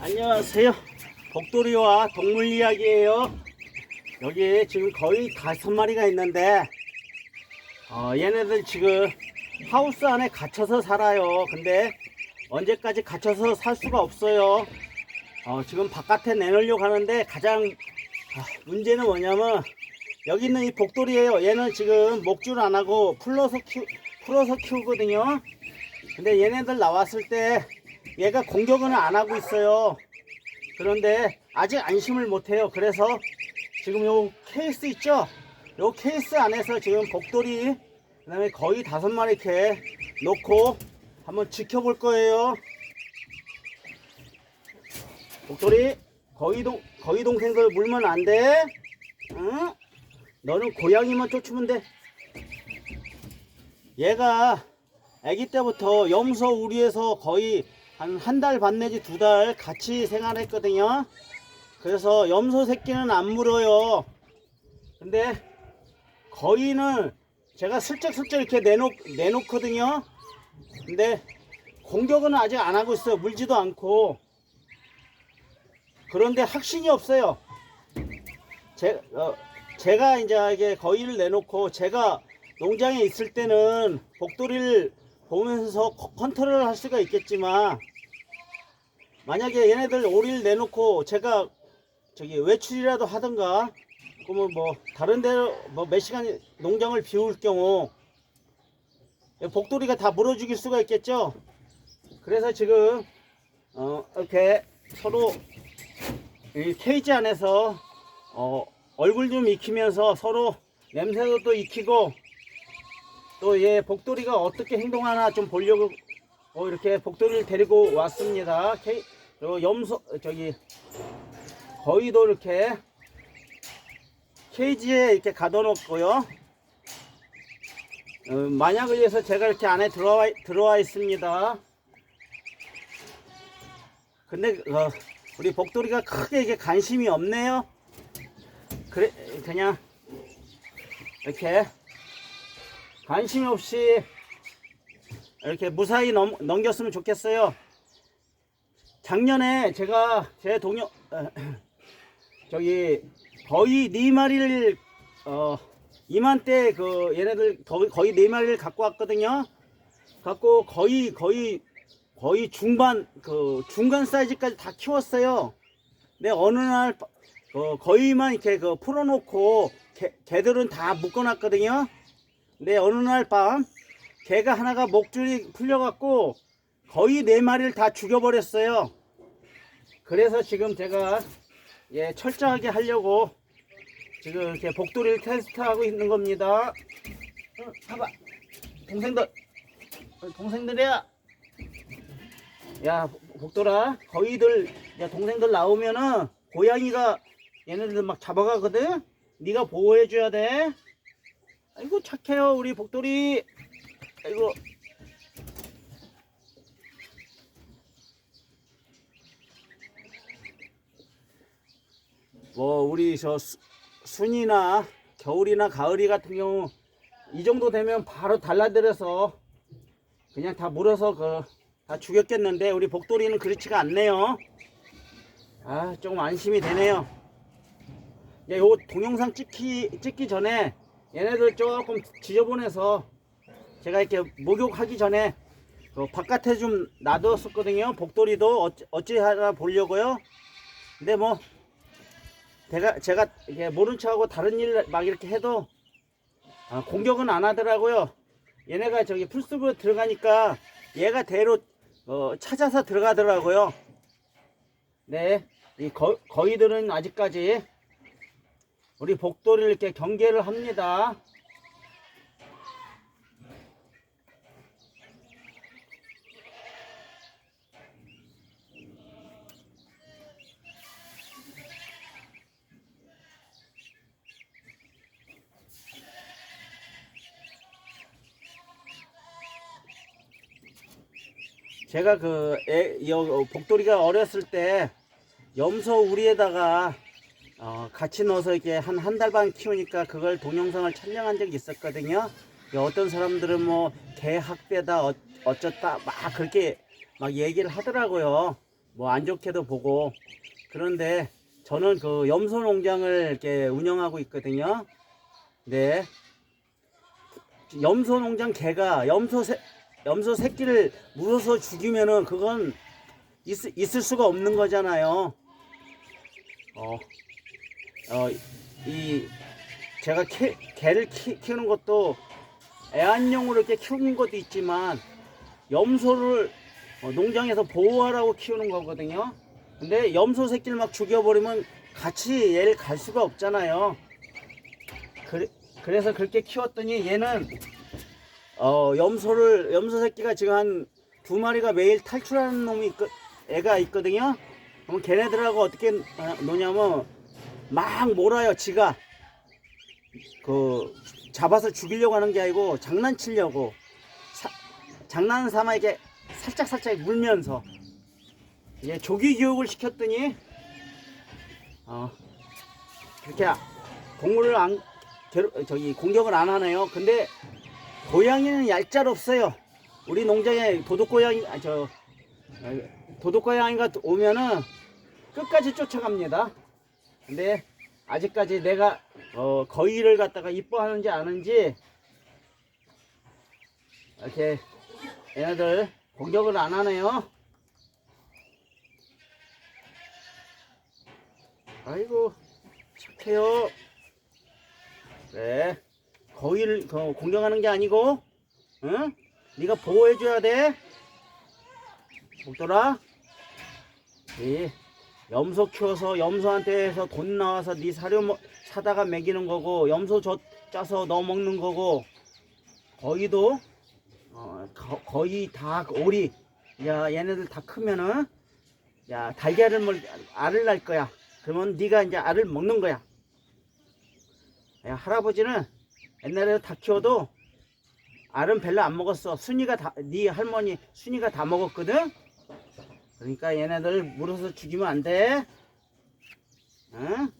안녕하세요. 복돌이와 동물 이야기예요. 여기 지금 거의 다섯 마리가 있는데 어, 얘네들 지금 하우스 안에 갇혀서 살아요. 근데 언제까지 갇혀서 살 수가 없어요. 어, 지금 바깥에 내놓으려고 하는데 가장 아, 문제는 뭐냐면 여기 있는 이 복돌이에요. 얘는 지금 목줄 안 하고 풀러서 키 풀어서 키우거든요. 근데 얘네들 나왔을 때 얘가 공격은 안 하고 있어요. 그런데 아직 안심을 못 해요. 그래서 지금 요 케이스 있죠? 요 케이스 안에서 지금 복돌이 그 다음에 거의 다섯 마리 이렇게 놓고 한번 지켜볼 거예요. 복돌이 거의 동 거의 동생들 물면 안 돼. 응? 너는 고양이만 쫓으면 돼. 얘가 아기 때부터 염소 우리에서 거의 한 한 달 반 내지 두 달 같이 생활했거든요. 그래서 염소 새끼는 안 물어요. 근데 거의는 제가 슬쩍슬쩍 이렇게 내놓, 내놓거든요. 근데 공격은 아직 안 하고 있어요. 물지도 않고. 그런데 확신이 없어요. 제, 어, 제가 이제 이게 거의를 내놓고 제가 농장에 있을 때는 복돌이를 보면서 컨- 컨트롤을 할 수가 있겠지만 만약에 얘네들 오리를 내놓고 제가 저기 외출이라도 하든가 그러면 뭐 다른 데로 뭐 몇 시간 농장을 비울 경우 복돌이가 다 물어 죽일 수가 있겠죠? 그래서 지금 어 이렇게 서로 이 케이지 안에서 어 얼굴 좀 익히면서 서로 냄새도 또 익히고 또 얘 복돌이가 어떻게 행동하나 좀 보려고 어, 이렇게 복돌이를 데리고 왔습니다. 요 염소 저기 거의도 이렇게 케이지에 이렇게 가둬놓고요. 어, 만약을 위해서 제가 이렇게 안에 들어와 들어와 있습니다. 근데 어, 우리 복돌이가 크게 이게 관심이 없네요. 그래 그냥 이렇게 관심 없이 이렇게 무사히 넘, 넘겼으면 좋겠어요. 작년에 제가 제 동료 어, 저기 거의 네 마리를 어 이맘때 그 얘네들 거의 네 마리를 갖고 왔거든요. 갖고 거의 거의 거의 중반 그 중간 사이즈까지 다 키웠어요. 근데 어느 날 어, 거의만 이렇게 그 풀어놓고 개, 개들은 다 묶어놨거든요. 근데 어느 날 밤 개가 하나가 목줄이 풀려갖고 거의 네 마리를 다 죽여버렸어요. 그래서 지금 제가 예 철저하게 하려고 지금 이렇게 복돌이를 테스트하고 있는 겁니다. 어, 봐봐, 동생들, 어, 동생들이야. 야 복돌아, 거의들 야 동생들 나오면은 고양이가 얘네들 막 잡아가거든. 네가 보호해줘야 돼. 아이고 착해요 우리 복돌이. 아이고. 뭐 우리 저 수- 순이나 겨울이나 가을이 같은 경우 이 정도 되면 바로 달라들어서 그냥 다 물어서 그 다 죽였겠는데 우리 복돌이는 그렇지가 않네요. 아 조금 안심이 되네요. 이제 요 동영상 찍기 찍기 전에 얘네들 조금 지저분해서 제가 이렇게 목욕하기 전에 그 바깥에 좀 놔뒀었거든요. 복돌이도 어찌, 어찌 하나 보려고요. 근데 뭐 제가 제가 이게 모른 척하고 다른 일 막 이렇게 해도 아, 공격은 안 하더라고요. 얘네가 저기 풀숲으로 들어가니까 얘가 대로 어, 찾아서 들어가더라고요. 네, 이 거, 거위들은 아직까지 우리 복도를 이렇게 경계를 합니다. 제가 그 애, 여, 복돌이가 어렸을 때 염소 우리에다가 어, 같이 넣어서 이렇게 한 한 달 반 키우니까 그걸 동영상을 촬영한 적이 있었거든요. 그 어떤 사람들은 뭐 개 학대다 어, 어쩌다 막 그렇게 막 얘기를 하더라고요. 뭐 안 좋게도 보고 그런데 저는 그 염소 농장을 이렇게 운영하고 있거든요. 네. 염소 농장 개가 염소 새, 염소 새끼를 물어서 죽이면은 그건 있, 있을 수가 없는 거잖아요. 어, 어, 이 제가 개, 개를 키, 키우는 것도 애완용으로 이렇게 키우는 것도 있지만 염소를 어, 농장에서 보호하라고 키우는 거거든요. 근데 염소 새끼를 막 죽여버리면 같이 얘를 갈 수가 없잖아요. 그래, 그래서 그렇게 키웠더니 얘는 어, 염소를 염소 새끼가 지금 한 두 마리가 매일 탈출하는 놈이 있거, 애가 있거든요. 그럼 걔네들하고 어떻게 노냐면 막 몰아요. 지가 그 잡아서 죽이려고 하는 게 아니고 장난치려고 사, 장난 삼아 이게 살짝 살짝 물면서 이게 조기 교육을 시켰더니 어 그렇게 공물을 안 괴롭- 저기 공격을 안 하네요. 근데 고양이는 얄짤 없어요. 우리 농장에 도둑 고양이 아, 저 어, 도둑 고양이가 오면은 끝까지 쫓아갑니다. 근데 아직까지 내가 어, 거위를 갖다가 이뻐하는지 아는지 이렇게 얘네들 공격을 안 하네요. 아이고 착해요. 네. 거위를 거- 공격하는 게 아니고, 응? 네가 보호해줘야 돼. 목돌아. 이 염소 키워서 염소한테서 돈 나와서 네 사료 먹, 사다가 먹이는 거고, 염소 젖 짜서 너 먹는 거고, 거위도 어, 거, 거의 다 오리. 야 얘네들 다 크면은 야 달걀을 먹 알을 낳을 거야. 그러면 네가 이제 알을 먹는 거야. 야, 할아버지는 옛날에 다 키워도 알은 별로 안 먹었어. 순이가 다, 네 할머니 순이가 다 먹었거든. 그러니까 얘네들 물어서 죽이면 안 돼. 응?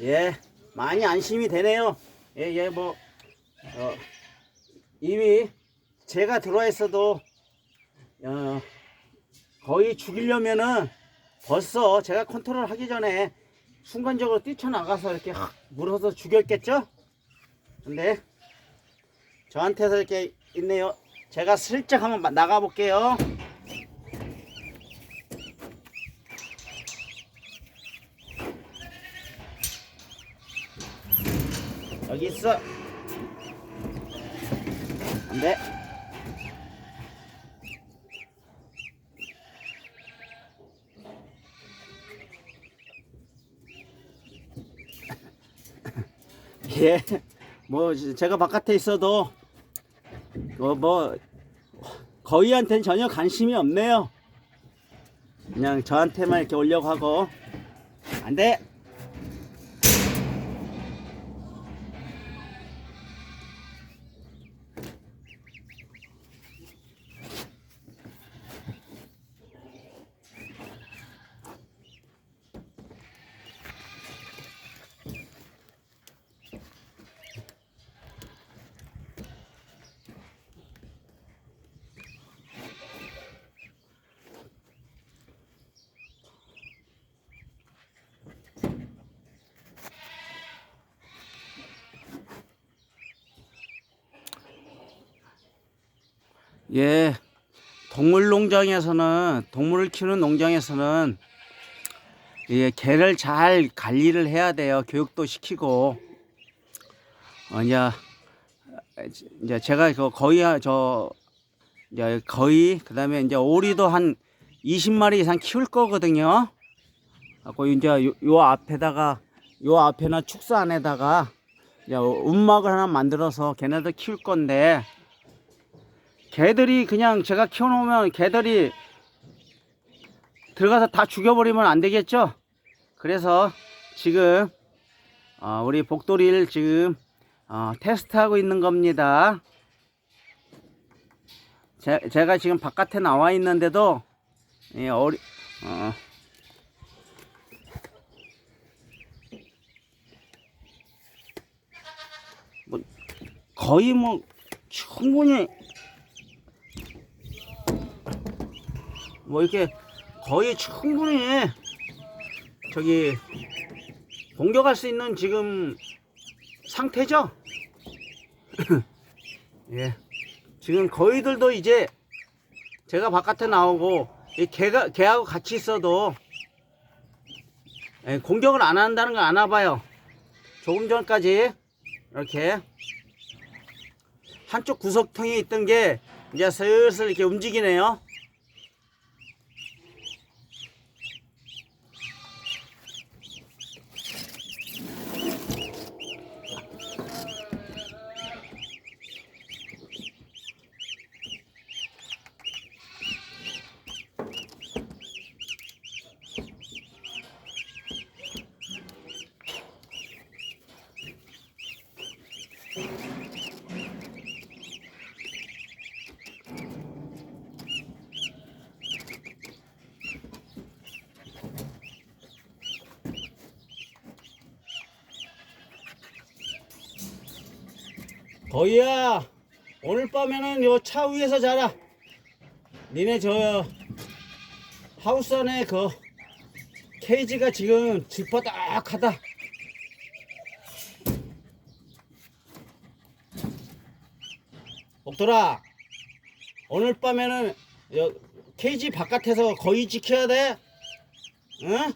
예, 많이 안심이 되네요. 예, 예, 뭐, 어, 이미 제가 들어와 있어도, 어, 거의 죽이려면은 벌써 제가 컨트롤 하기 전에 순간적으로 뛰쳐나가서 이렇게 확 물어서 죽였겠죠? 근데 저한테서 이렇게 있네요. 제가 슬쩍 한번 마- 나가 볼게요. 여기 있어. 안 돼. 예, 뭐 제가 바깥에 있어도 뭐, 뭐 거위한테는 전혀 관심이 없네요. 그냥 저한테만 이렇게 오려고 하고 안 돼. 예, 동물 농장에서는 동물을 키우는 농장에서는 예, 개를 잘 관리를 해야 돼요. 교육도 시키고. 어, 이제 이제 제가 그 거의 저 이제 거의 그다음에 이제 오리도 한 20마리 이상 키울 거거든요. 하고 이제 요, 요 앞에다가 요 앞에나 축사 안에다가 이제 움막을 하나 만들어서 걔네들 키울 건데 개들이 그냥 제가 키워놓으면 개들이 들어가서 다 죽여버리면 안 되겠죠? 그래서 지금 어, 우리 복돌이를 지금 어, 테스트하고 있는 겁니다. 제, 제가 지금 바깥에 나와 있는데도 이 어리 어, 뭐 거의 뭐 충분히 뭐 이렇게 거의 충분히 저기 공격할 수 있는 지금 상태죠? 예. 지금 거의들도 이제 제가 바깥에 나오고 이 개가 개하고 같이 있어도 예, 공격을 안 한다는 거 아나 봐요. 조금 전까지 이렇게 한쪽 구석통에 있던 게 이제 슬슬 이렇게 움직이네요. 거의야 오늘 밤에는 요 차 위에서 자라. 니네 저 하우스 안에 그 케이지가 지금 짚어닥하다. 옥돌아 오늘 밤에는 요 케이지 바깥에서 거의 지켜야 돼. 응?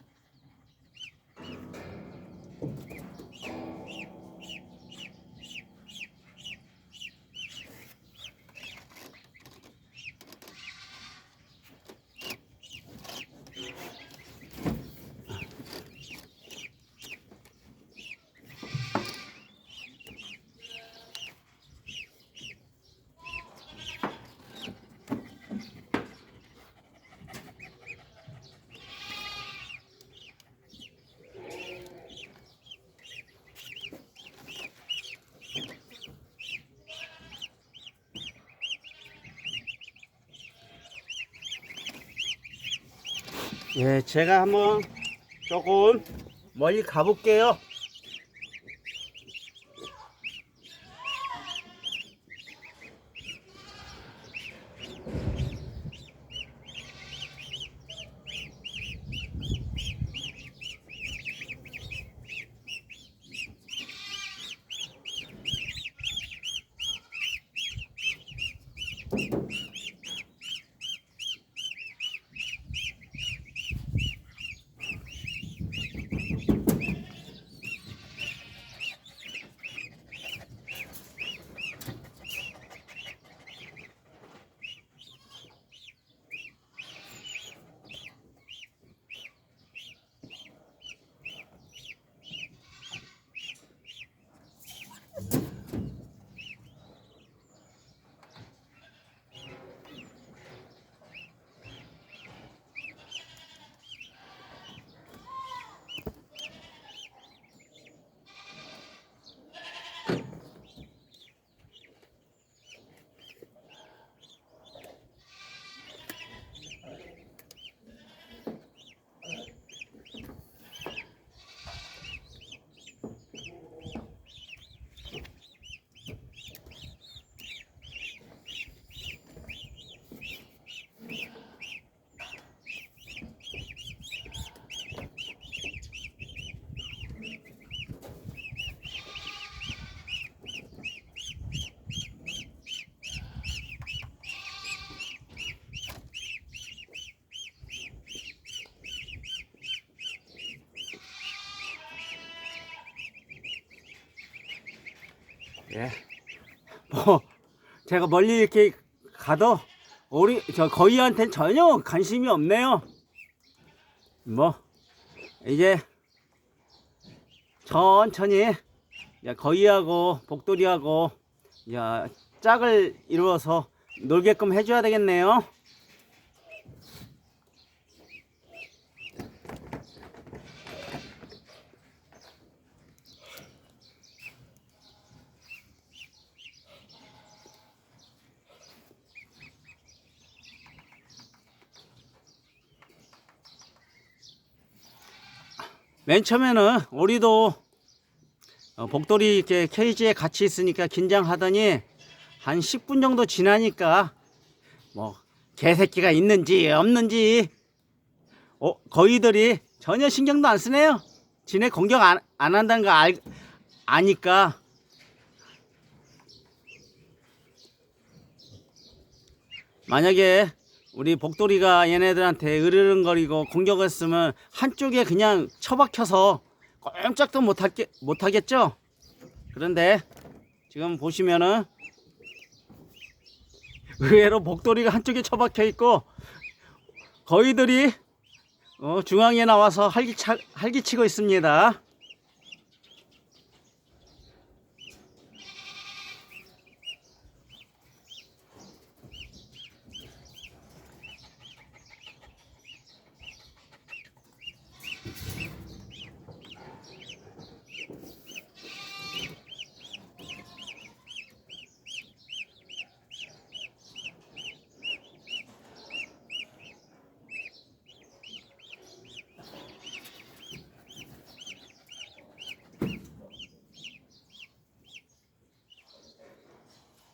예, 제가 한번 조금 멀리 가볼게요. 예. 뭐 제가 멀리 이렇게 가도 우리 저 거위한테는 전혀 관심이 없네요. 뭐 이제 천천히 거위하고 복돌이하고 짝을 이루어서 놀게끔 해줘야 되겠네요. 맨 처음에는 우리도 어, 복돌이 이렇게 케이지에 같이 있으니까 긴장하더니 한 10분 정도 지나니까 뭐 개새끼가 있는지 없는지 어, 거위들이 전혀 신경도 안 쓰네요. 지네 공격 안, 안 한다는 거 알, 아니까 만약에 우리 복돌이가 얘네들한테 으르렁거리고 공격을 했으면 한쪽에 그냥 처박혀서 꼼짝도 못하겠, 못하겠죠? 그런데 지금 보시면은 의외로 복돌이가 한쪽에 처박혀 있고 거위들이 어, 중앙에 나와서 활기차, 활기치고 있습니다.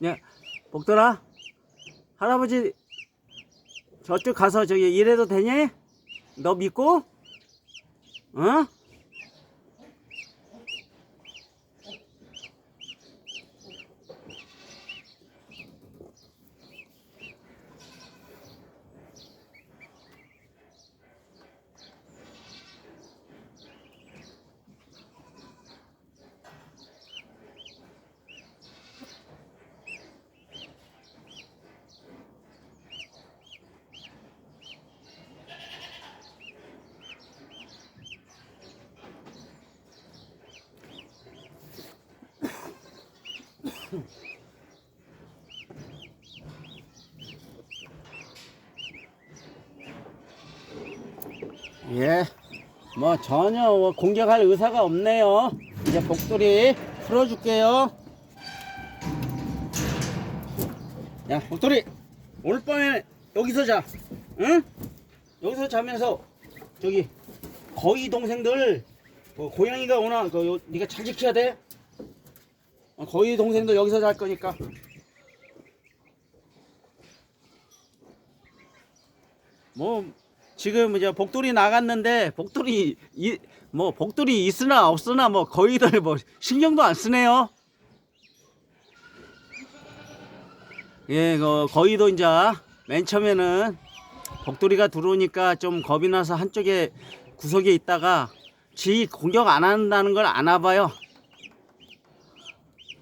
야, 복돌아, 할아버지 저쪽 가서 저기 일해도 되냐? 너 믿고? 어? 예, 뭐 전혀 뭐 공격할 의사가 없네요. 이제 복돌이 풀어줄게요. 야, 복돌이 오늘 밤에 여기서 자, 응? 여기서 자면서 저기 거위 동생들 어, 고양이가 오나 그 요- 네가 잘 지켜야 돼. 어, 거위 동생들 여기서 잘 거니까. 뭐 지금 이제 복돌이 나갔는데 복돌이 이, 뭐 복돌이 있으나 없으나 뭐 거의들 뭐 신경도 안 쓰네요. 예, 그 거의도 이제 맨 처음에는 복돌이가 들어오니까 좀 겁이 나서 한쪽에 구석에 있다가 지 공격 안 한다는 걸 아나 봐요.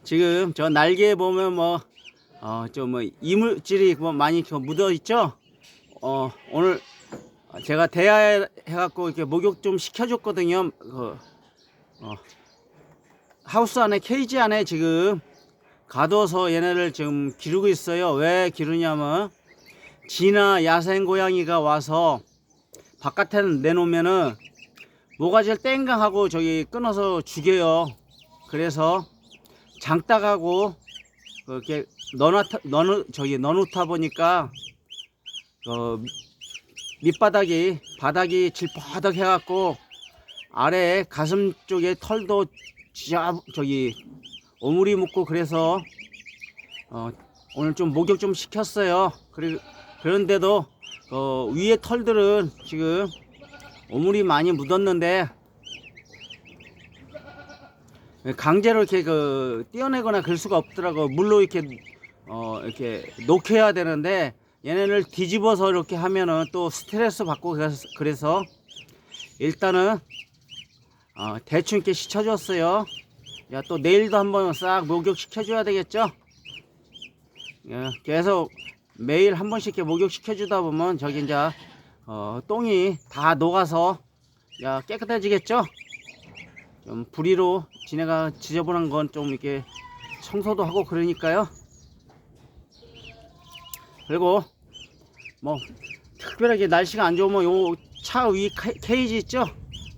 지금 저 날개에 보면 뭐 어 좀뭐 이물질이 뭐 많이 그 묻어 있죠. 어 오늘 제가 대야 해 갖고 이렇게 목욕 좀 시켜줬거든요. 그 어, 하우스 안에 케이지 안에 지금 가둬서 얘네를 지금 기르고 있어요. 왜 기르냐면 지나 야생 고양이가 와서 바깥에 내놓으면은 모가지를 땡강 하고 저기 끊어서 죽여요. 그래서 장딱하고 그렇게 넣어놓다 넣어 저기 넣어놓다 보니까 그 밑바닥이 바닥이 질퍼덕 해갖고 아래 가슴 쪽에 털도 지저 저기 오물이 묻고 그래서 어, 오늘 좀 목욕 좀 시켰어요. 그리 그런데도 어, 위에 털들은 지금 오물이 많이 묻었는데 강제로 이렇게 그 떼어내거나 그럴 수가 없더라고 물로 이렇게 어 이렇게 녹여야 되는데 얘네를 뒤집어서 이렇게 하면은 또 스트레스 받고 그래서, 일단은 어 대충 이렇게 시켜줬어요. 야 또 내일도 한번 싹 목욕 시켜줘야 되겠죠? 예, 계속 매일 한 번씩 이렇게 목욕 시켜주다 보면 저기 이제 어, 똥이 다 녹아서 야 깨끗해지겠죠? 좀 부리로 지네가 지저분한 건 좀 이렇게 청소도 하고 그러니까요. 그리고 뭐 특별하게 날씨가 안 좋으면 요 차 위 케이지 있죠?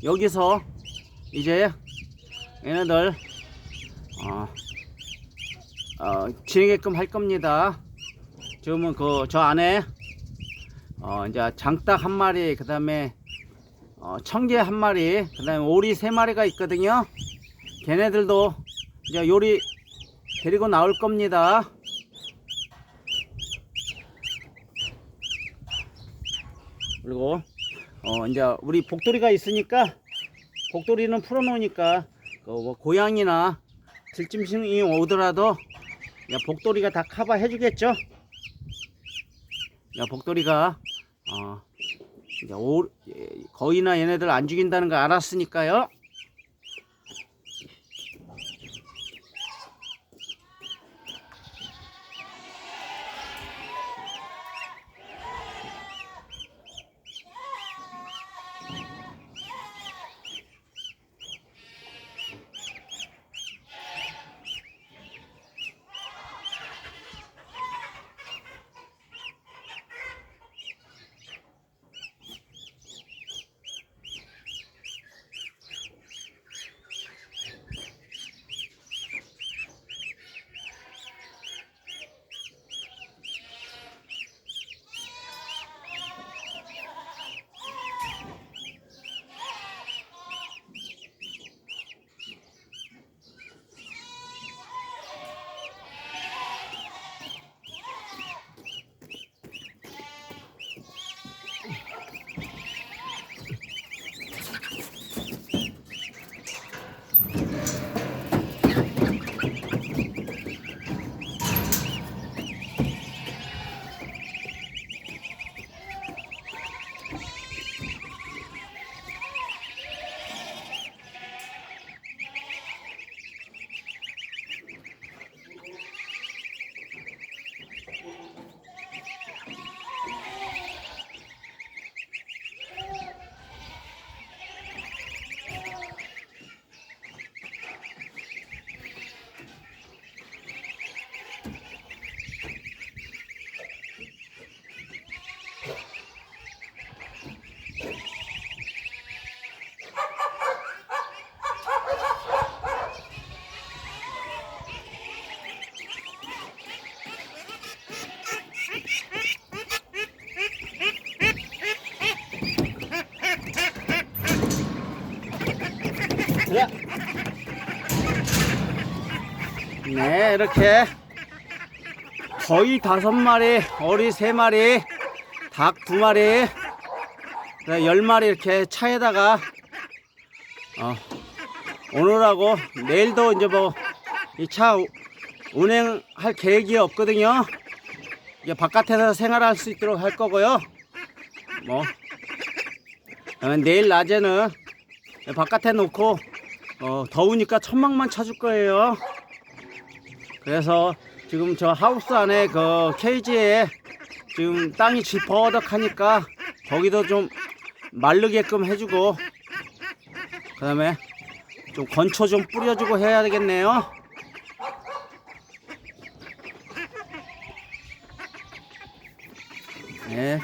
여기서 이제 얘네들 어, 어, 지내게끔 할 겁니다. 지금은 그 저 안에 어, 이제 장닭 한 마리 그 다음에 어, 청개 한 마리, 그 다음에 오리 세 마리가 있거든요. 걔네들도 이제 요리 데리고 나올 겁니다. 그리고 어 이제 우리 복돌이가 있으니까 복돌이는 풀어놓으니까 그뭐 고양이나 들짐승이 오더라도 야 복돌이가 다 커버해 주겠죠. 야 복돌이가 어 이제 오, 예, 거의나 얘네들 안 죽인다는 거 알았으니까요. 이렇게 거의 다섯 마리, 어리 세 마리, 닭 두 마리, 열 마리 이렇게 차에다가 어, 오늘하고 내일도 이제 뭐 이 차 운행할 계획이 없거든요. 이게 바깥에서 생활할 수 있도록 할 거고요. 뭐 내일 낮에는 바깥에 놓고 어, 더우니까 천막만 쳐줄 거예요. 그래서 지금 저 하우스 안에 그 케이지에 지금 땅이 쥐퍼덕하니까 거기도 좀 마르게끔 해주고 그 다음에 좀 건초 좀 뿌려주고 해야 되겠네요. 네.